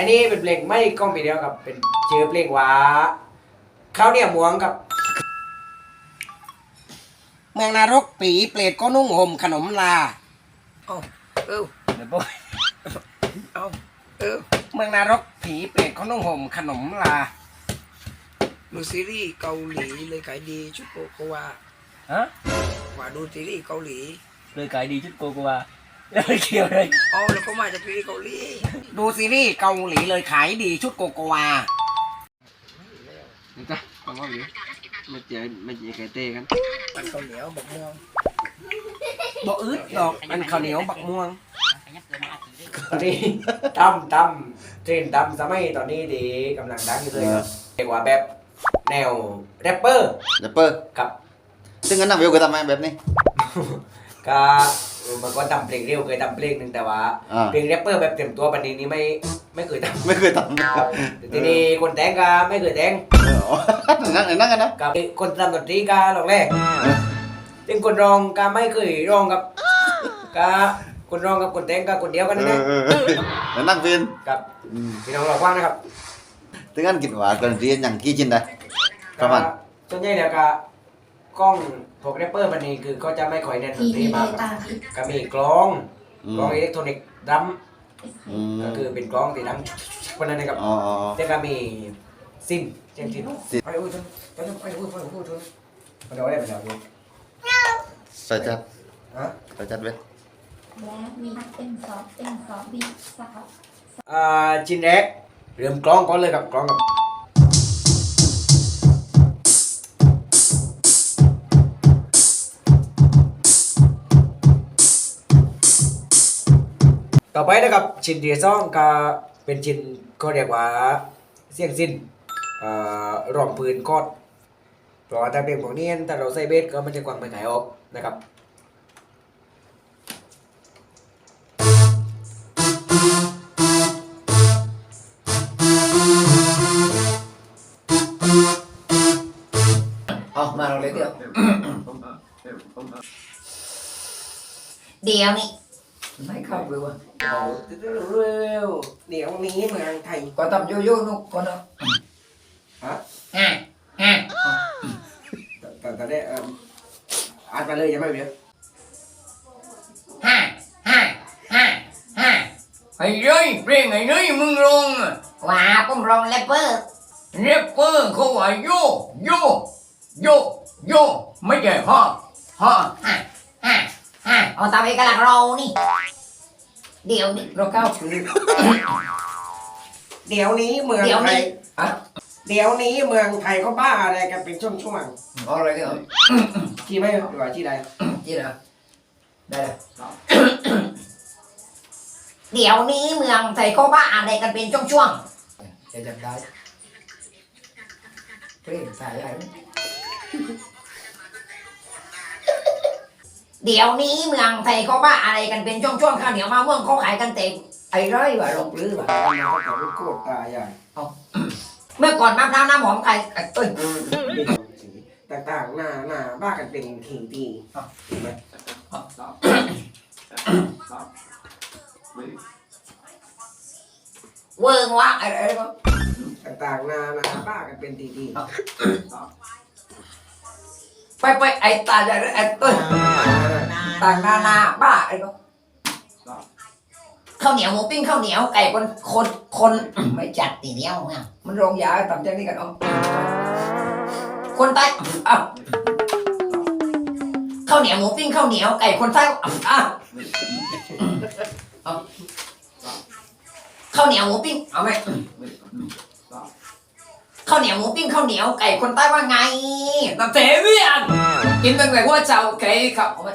อันนี้เป็นเพลงไม่กล้องปีเดียวกับเป็นชื่อเพลงว่าเขาวเนี่ยหมวงกับเมืองนรกปีเปรตก็นุ่งห่มขนมลา เอาเออเดี๋ยวบอกเอาเออเมืองนรกผีเปรตเขานุ่งห่มขนมลาดูซีรีส์เกาหลีเลยขายดีชุดโกโกวาฮะว่าดูซีรีส์เกาหลี เลยขายดีชุดโกโกวา แล้วไม่เกี่ยวเลยอ๋อแล้วก็มาจากซีรีส์เกาหลีดูซีรีส์เกาหลีเลยขายดีชุดโกโกวาจ้ะฟังว่าหรือไม่เจอไม่เจอไก่เต้กันตันข้าวเหนียวบักม่วงบ่อึดดอกมันข้าวเหนียวบักม่วงตอนนี้ตั้มตั้มเทรนตั้มสมัยตอนนี้ดีกำลังดังอยู่เลยครับเรียกว่าแบบแนวแรปเปอร์แรปเปอร์กับ ซึ่งงั้นนักวิวเคยทำไหมแบบนี้ก็ เออมันก็ทำเพลงเร็วเคยทำเพลงหนึ่งแต่ว่า อ่า เพลงแรปเปอร์แบบเต็มตัวปันนี้นี่ไม่ไม่เคยทไม่เคยทำำแต่ทีนี้คนแต่งก็ไม่เคยแต่งเอออ๋อนั่งนั่งกันนะกับคนทำดนตรีก็ลองแรกซึ่งคนร้องก็ไม่เคยร้องกับก็คนร้องกับคนแต่งก็คนเดียวกันนั่นแหละเออเออแล้วนั่งฟินกับอืมพี่น้องเรากว้างนะครับซึ่งงั้นคิดว่าการเรียนอย่างกี่ชิ้นได้ประมาณก็ส่วนใหญ่แล้วก็ กล้องพวกแรปเปอร์ปันนี้คือก็จะไม่ค่อยเน้นดทีนตรีวีมากตาก็มีกลองอืกมลองอิเล็กทรอนิกส์ดรัมอืมก็คือเป็นกลองที่ดังวันนั้นนะครับอ๋ออ๋ออ๋อแล้วก็มีซินเจนซินซิน ไปอุ้ยจนไปจนไปอุ้ยไปอุ้ยจนมันเอาได้ไปแล้วเนี่ยใส่จัดฮะใส่จัดเว้ยและมีเต็มซอฟเต็มซอฟบีสครับอ่าชิ้นแรกเริ่มกลองก่อนเลยครับกลองกับ ต่อไปนะครับชิ้นที่สองก็เป็นชิ้นเขาเรียกว่าเสียงสิ้นอ่ารองปืนกอดเพราะว่าถ้าเป็นพวกนี้ถ้าเราใส่เบสก็มันจะกวางไปไหนออกนะครับเอามาเราเลยเดียวเดี๋ยวนี่ไม่เข้าเลยว่ะ เร็วเดี๋ยวนี้เมืองไทยก็ทำโยโย่นุกคนเนาะฮะฮ่าฮ่าแต่แต่ได้เอ่ออ่านไปเลยยังไม่เรียนฮ่าฮ่าฮ่าฮ่าไอ้ยัยเพลงไอ้นี่มึงลงอะว้าผมร้องแรปเปอร์แรปเปอร์เขาว่าโยโยโยโยไม่ใช่ฮะฮะฮ่าฮ่าฮ่าเอาตามเอกลักษณ์เรานี่ เดี๋ยวนี่เราเข้าคือเดี๋ยวนี้เมืองเดี๋ยวไทนี้ยอะเดี๋ยวนี้เมืองไทยเขาบ้าอะไรกันเป็นช่วงเอาอะไรเดียวๆที่ไม่หรือว่าที่ใดจีนะได้เลยเดี๋ยวนี้เมืองไทยเขาบ้าอะไรกันเป็นช่วงจะจำได้เพลงสายอะไรๆ เดี๋ยวนี้เมืองไทยเขาบ้าอะไรกันเป็นช่วงๆข้าวเหนียวมะม่วงเขาขายกันเต็มไอ้ร้อยว่าลงลือว่ะทำมาเขาแต่ลูกโคตรตาใหญ่เมื่อก่อนมะพร้าวน้ำหอมใครเอ้ยต่างๆหน้าหน้าบ้ากันเป็นขิงตีเห็นไหมเวิร์งวะไอ้ไอ้ก็ต่างๆหน้าหน้าบ้ากันเป็นตีตี ไปไปไอ้ตาจะไอ้เอ้ยต่างนานาบ้าไอ้ก็ข้าวเหนียวหมูปิ้งข้าวเหนียวไก่คนคนคนไม่จัดตีเดียวเนี่ยมันโรงยาทำจังนี้กันเอาคนใต้อ้าวข้าวเหนียวหมูปิ้งข้าวเหนียวไก่คนใต้อะข้าวเหนียวหมูปิ้งเอาไหมข้าวเหนียวหมูปิ้งข้าวเหนียวไก่คนใต้ว่าไงน้ำเทเวียนกินตั้งแต่หัวเจ้าไข่ครับเอาไหม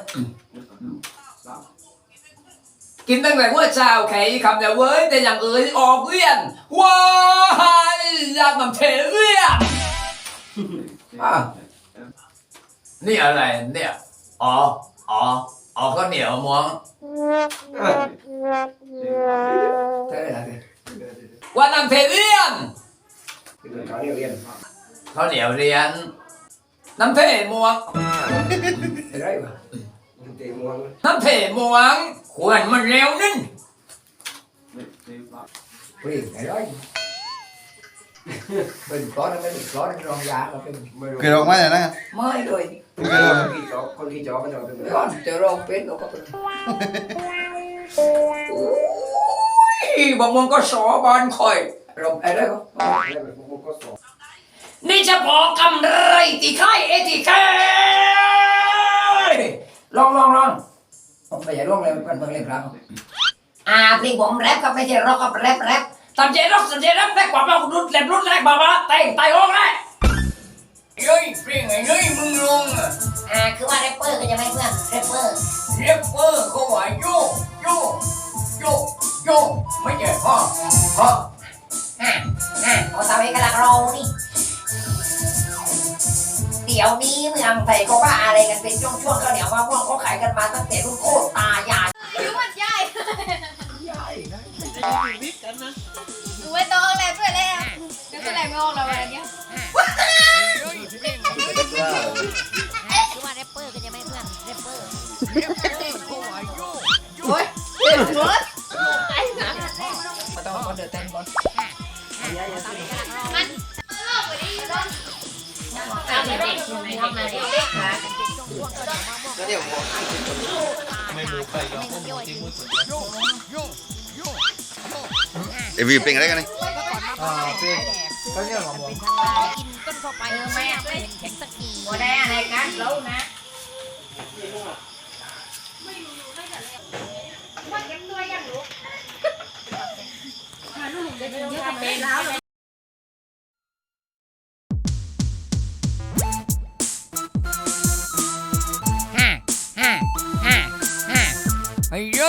กินตั้งแต่หัวเจ้าไข่คำแต่เว้ยแต่อย่างอื่นออกเวียนว้ายอยากน้ำเทเวียนอะนี่อะไรเนี่ยอ๋ออ๋ออ๋อข้าวเหนียวม้วงเท่อะไรว่าน้ำเทเวียน เป็นเขาเนี่ยเรียนข้าวเหนียวเรียน น้ำเทมวงอะไรวะเตะม่วงน้ำเทมวงขวานมันเร็วนั่นเพลงไอ้ร้อยเป็นก้อนไม่เป็นก้อนรองยาเราเป็นไม่รู้เคยร้องไหมเนี่ยนะไม่เลยเคยร้องคนที่จอคนที่จอมันจะเป็นก้อนจะรองเป็นเราก็เป็นบางคนก็สอบานคอย รองอะไรก็ก็สองนี่เฉพาะกำไรที่ค่ายเอทีเคลองลองลองผมไม่อยากลองเลยมันเพิ่งเล่นครับอ่าเพลงผมแรปครับไม่ใช่ร็อกครับแรปแรปทำใจรับทำใจรับแรกกว่ามาคุณรุ่นแรกรุ่นแรกมามาแต่งไต่ห้องแรกเฮ้ยเพลงไอ้เฮ้ยมึงลงอะอ่าคือว่าแรปเปอร์ก็จะไม่เพื่อนแรปเปอร์เรปเปอร์เขาว่าโยโยโยโยไม่ใช่พ่อพ่อ อ่าเอาตามเอกลักษณ์เรานี่ เดี๋ยวนี้เมืองไทยเขาว่าอะไรกันเป็นช่วงๆเขาวเหนียวมะม่วงเขาขายกันมาตั้งแต่รุ่นโคตรตายายรู้มันใหญ่ดูไว้ตัวอะไรเพื่อนเลยเดี๋ยวเพื่อนอะไรไม่ออกแล้วอะไร เด็กนะเอวีเพลงอะไรกันนี่อ่าเพลงก็เรียกว่าหมวงต้นเข้าไปไม่ไม่เห็นสักทีหัวแดงอะไรกันแล้วนะ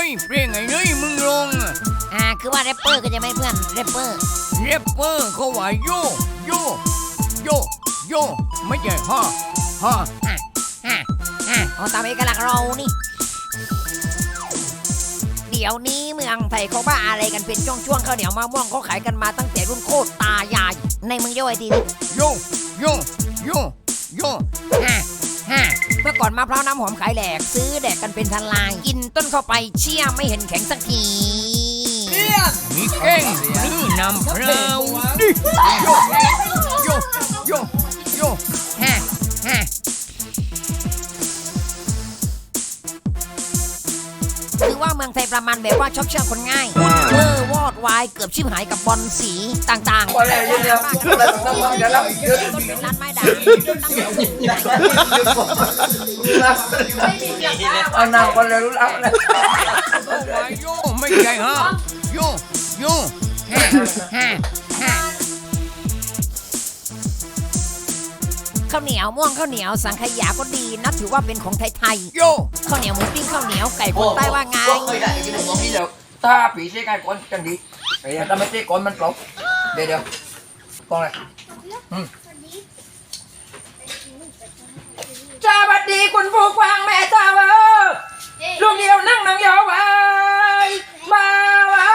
ยเพลงไอ้เฮ้ยมึงลงอะอ่าคือว่าแรปเปอร์ก็จะไม่เพื่อนแรปเปอร์เรปเปอร์เขาว่าโยโยโยโยไม่ใช่ฮ่าฮ่าเอาตามเอกลักษณ์เรานี่ เดี๋ยวนี้เมืองไทยเขาว่าอะไรกันเป็นช่วงๆข้าวเหนียวมะม่วงเขาขายกันมาตั้งแต่รุ่นโคตรตายายในเมืองย่อยทีนี้โยโยโยโย่ อก่อนมะพร้าวน้ำหอมขายแหลก ซื้อแดกกันเป็นทันลายกินต้นเข้าไปเชี่ยไม่เห็นแข็งสักทีมีเก่งหรือนำเพลาดิ คือว่าเมืองไทยประมาณแบบว่าชอบเชื่อคนง่ายเวอร์วอดวายเกือบชิบหายกับบอลสีต่างๆอแล้วเดี๋ยวเดี๋ยวแล้วต้องมาเดี๋ยวแล้วเดี๋ยวต้นเป็นร้านไม้ด่างเอาหน้าคนเลยรู้แล้วนะโยไม่ใช่ฮะโยโยฮ่าฮ่าฮ่ ข้าวเหนียวม่วงข้าวเหนียวสังขยาก็ดีนะถือว่าเป็นของไทยโยๆข้าวเหนียวหมูปิ้งข้าวเหนียวไก่คนใต้ว่าไงเคยได้กินของนี้เดี๋ยวถ้าผีเช็คไอ้คนจังดีไอ้ถ้าไม่เช็คคนมันเปล่าเดี๋ยวเดี๋ยวกองอะไรอืมสวัสดีคุณผู้ฟังแม่จ้าเออลูกเดียวนั่งนั่งยาวไว้มาไว้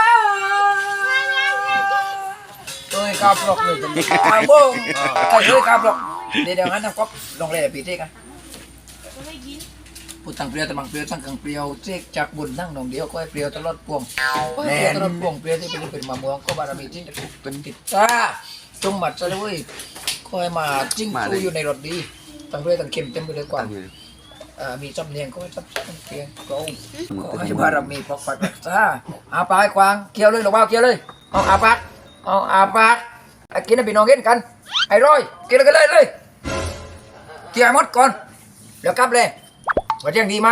เอ้ยกาบหลอกเลยจะมีกาบงเอ้ยเอ้ยกาบหลอก เดี๋ยวเดี๋ยวงั้นนะก๊อฟลองเล่นผีเช็คกันพูดตั้งเปรียวแต่บางเปรียวตั้งกลางเปรียวเจ๊กจากบุญนั่งหนองเดียวก็ให้เปรียวตลอดพวงแน่ตลอดพวงเปรียวที่เป็นเป็นมะม่วงก็บารมีที่จะถูกเป็นติดตาจงหมัดซะด้วยคอยมาจิ้งจูอยู่ในรถดีตั้งเปรียวตั้งเข็มเต็มไปด้วยกว่าอ่ามีจำเนียงก็ให้จำจำเนียงก็ขอให้บารมีปกปักรักษาอาปากให้กวางเคี้ยวเลยหรือว่าเคี้ยวเลยเอาอาปากเอาอาปากไอ้กินให้พี่น้องเห็นกันไอ้ร้อยกินเลยกันเลยเลย เคี้ยวให้หมดก่อน เดี๋ยวกลับเลยว่าเสียงดีไหม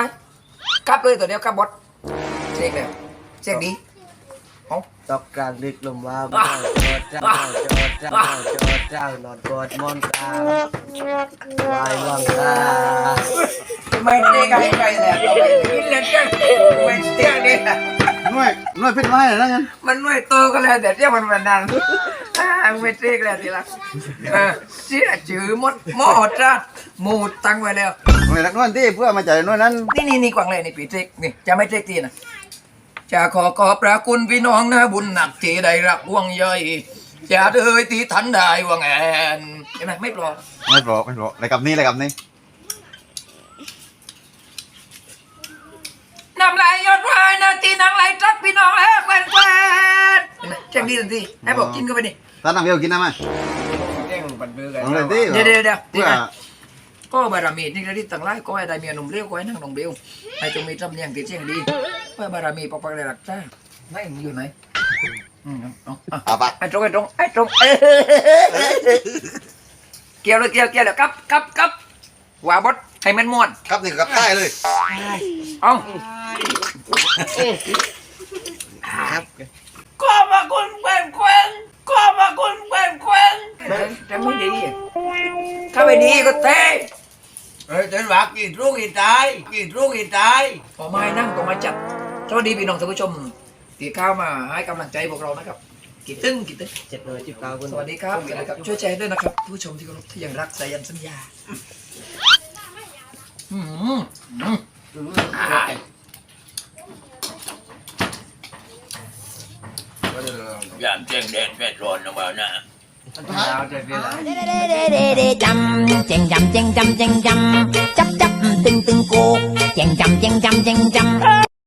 กลับเลยตัวเดียวกลับบดเสียงเลยเสียงดีตอกกลางดึกลมว่าบ้าจอดเจ้าจอดเจ้าจอดเจ้านอนกอดมอนตาวายวังตาไม่เจ๊กันไปแล้วเราไปกินเลยเจ๊ไม่เสียงดีหน่วยหน่วยเพชรไม้เหรอนั่นกันมันไม่โตกันแล้วแต่เจ๊มันมันดังอ่าไม่เจ๊กันแล้วทีละเออเสียจือมดหมอจัด หมูตั้งไว้แล้วหน่วยรักนวลที่เพื่อมาจ่ายหน่วยนั้น นี่นี่นี่กวางเลยนี่ปีเจ๊กนี่จะไม่เจ๊กทีนะจะขอขอบพระคุณพี่น้องนะบุญหนักที่ได้รับห่วงใยจะเอ่ยที่ทันได้วางแอนเห็นไหมไม่ปลอดไม่ปลอกไม่ปลอกอะไรกับนี่อะไรกับนี่น้ำลายหยดวายนาทีนางไหลจัดพี่น้องเอ้แควนแควนเห็นไหมแจ้งดีทันทีให้บอกกินเข้าไปดิตอนน้ำเดียวกินได้ไหมเร่งปันเบือกันลองเลยดิเดี๋ยวเดี๋ยวเดี๋ยวเพื่อ ก็บารมีนี่ที่ต่างไล่ก็ให้ได้เมียหนุ่มเลี้ยวก็ให้นั่งนองเดียวให้จงมีจำเนียงติดเชียงดีเพื่อบารมีปกปักได้หลักจ้าไม่อยู่ไหนอืมเอาเอาเอาปะไอ้ตรงไอ้ตรงไอ้ตรงเอ้ยเกี่ยวเลยเกี่ยวเกี่ยวเลยกับกับกับว่าบดให้มันม่วนครับนี่กับใต้เลยเอาก็มาคุณแควนแควนก็มาคุณแควนแควนแต่ไม่ดีถ้าไม่ดีก็เตะเฮ้ย ฉันว่ากินลูกกินตายกินลูกกินตายพอไม้นั่งก็มาจัดสวัสดีพี่น้องท่านผู้ชมที่เข้ามาให้กำลังใจพวกเรานะครับกี่ตึ้งกี่ตึ้งเจ็ดเลยจิบเก้าคนสวัสดีครับสวัสดีครับช่วยแชร์ด้วยนะครับผู้ชมที่เคารพที่ยังรักสายันสัญญาอืมอืมยามเจ้งแดดแดดร้อนนะว่านะ ดาวเจ็ดเวลาเด้เด้เด้เด้